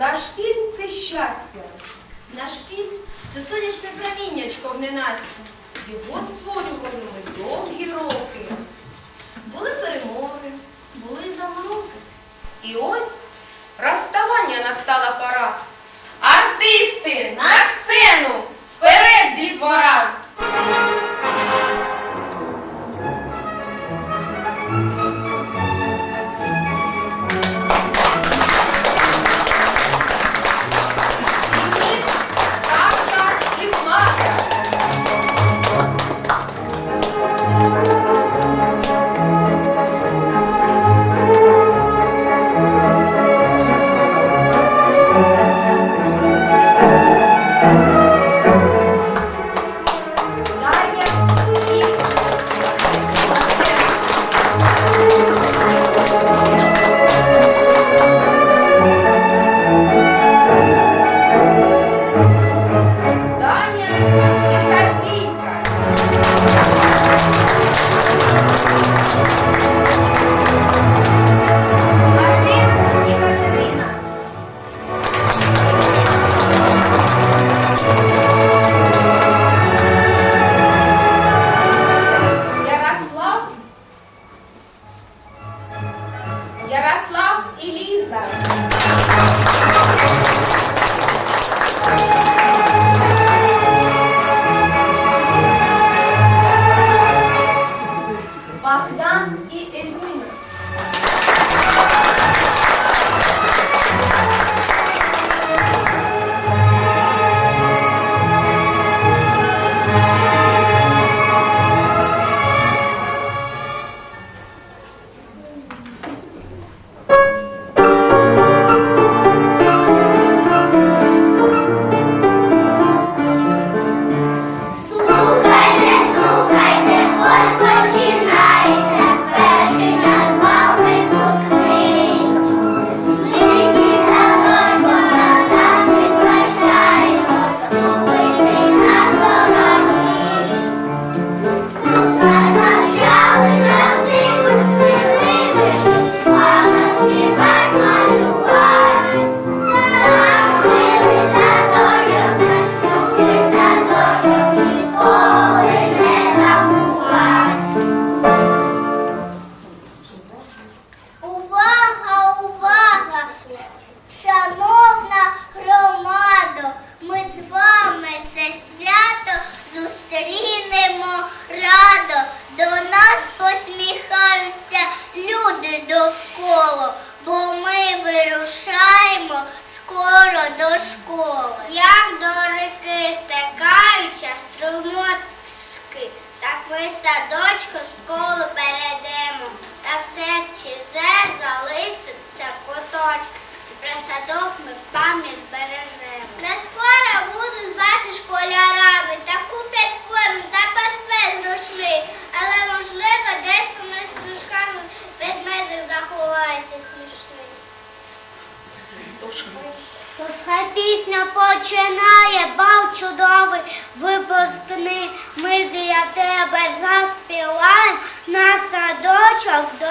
Наш фільм це щастя. Наш фільм це сонячне проміннячко в ненасті. Його створювали ми довгі роки. Були перемоги, були замороки. І ось розставання настала пора. Артисти на сцену! Вперед, дітвора! Ярослав і Ліза. Садок ми в пам'ять збережемо. Не скоро будуть звати школярами та куплять форму та портфель рушний, але можливо десь поміж стружками ведмедик заховається смішний. Тож хай пісня починає, бал чудовий, випускний. Ми для тебе заспіваємо на садочок до